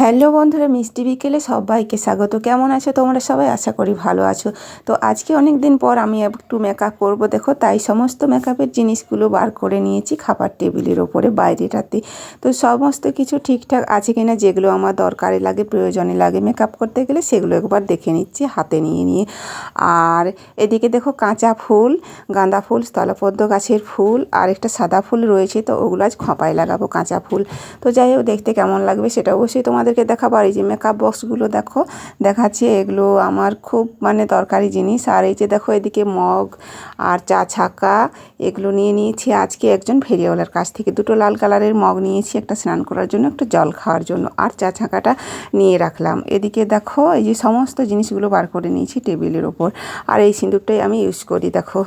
Hello বন্ধুরা, মিষ্টি বিকেলে সবাইকে স্বাগত। কেমন আছো তোমরা সবাই? আশা করি ভালো আছো। তো আজকে অনেক দিন পর আমি একটু মেকআপ করব। দেখো, তাই সমস্ত মেকআপের জিনিসগুলো বার করে নিয়েছি খাবার টেবিলের ওপরে, বাইরেটাতে। তো সমস্ত কিছু ঠিকঠাক আছে কিনা, যেগুলো আমার দরকারে লাগে, প্রয়োজনে লাগে মেকআপ করতে গেলে, সেগুলো একবার দেখে নিচ্ছি, হাতে নিয়ে নিয়ে। আর এদিকে দেখো, কাঁচা ফুল, গাঁদা ফুল, স্থলপদ্ম গাছের ফুল, আর একটা সাদা ফুল রয়েছে, তো ওগুলো আজ খোঁপায় লাগাবো কাঁচা ফুল। তো যাই হোক, দেখতে কেমন লাগবে সেটা অবশ্যই তোমাদেরকে দেখাবো এই যে মেকআপ বক্সগুলো দেখো, দেখাচ্ছি এগুলো আমার খুব মানে দরকারি জিনিস। আর এই যে দেখো এদিকে মগ আর চা ছাকা, এগুলো নিয়ে নিয়েছি। আজকে একজন ফেরিওয়ালার কাছ থেকে দুটো লাল কালারের মগ নিয়েছি একটা স্নান করার জন্য, একটা জল খাওয়ার জন্য। আর চা ছাকাটা নিয়ে রাখলাম। এদিকে দেখো এই যে সমস্ত জিনিসগুলো বার করে নিয়েছি টেবিলের ওপর। আর এই সিঁদুরটাই আমি ইউজ করি, দেখো।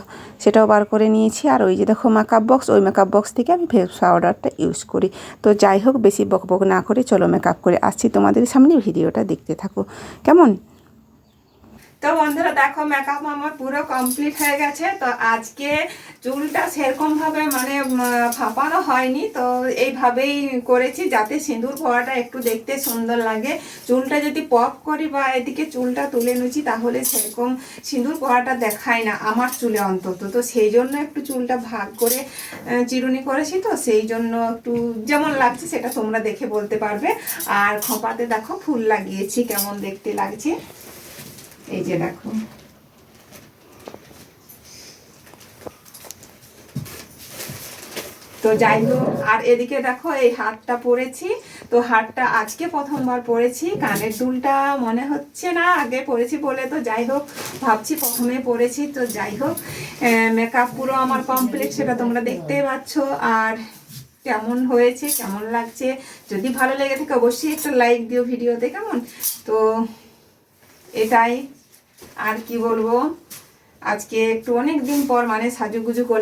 সেটাও বার করে নিয়েছি। আর ওই যে দেখো মেকআপ বক্স ওই মেকআপ বক্স থেকে আমি ফেস পাউডারটা ইউজ করি। তো যাই হোক, বেশি বক বক না করে চলো মেকআপ করে আসছি তোমাদের সামনে ভিডিওটা দেখতে থাকো। কেমন? তো বন্ধুরা দেখো মেকআপ আমার পুরো কমপ্লিট হয়ে গেছে। তো আজকে চুলটা সেরকম ভাবে মানে ফাঁপানো হয়নি। তো এইভাবেই করেছি যাতে সিঁদুর পড়াটা একটু দেখতে সুন্দর লাগে। চুলটা যদি পপ করি বা এদিকে চুলটা তুলে নিচ্ছি, তাহলে সেরকম সিঁদুর পড়াটা দেখায় না আমার চুলে অন্তত। তো সেই জন্য একটু চুলটা ভাগ করে চিরুনি করেছি তো সেই জন্য একটু যেমন লাগছে সেটা তোমরা দেখে বলতে পারবে। আর খোঁপাতে দেখো ফুল লাগিয়েছি, কেমন দেখতে লাগছে। এই যে দেখো। তো যাই হোক, আর এদিকে দেখো, এই হাতটা পরেছি। তো হাতটা আজকে প্রথমবার পরেছি। কানের দুলটা মনে হচ্ছে না আগে পরেছি বলে তো যাই হোক, ভাবছি প্রথমে পরেছি। তো যাই হোক মেকআপ পুরো আমার কমপ্লিট সেটা তোমরা দেখতেই পাচ্ছ। আর কেমন হয়েছে, কেমন লাগছে, যদি ভালো লেগে থাকে অবশ্যই একটা লাইক দিও ভিডিওতে কেমন? তো এটাই। আর কি বলব? আজকে একটু অনেক দিন পর মানে সাজুগুজু করলাম।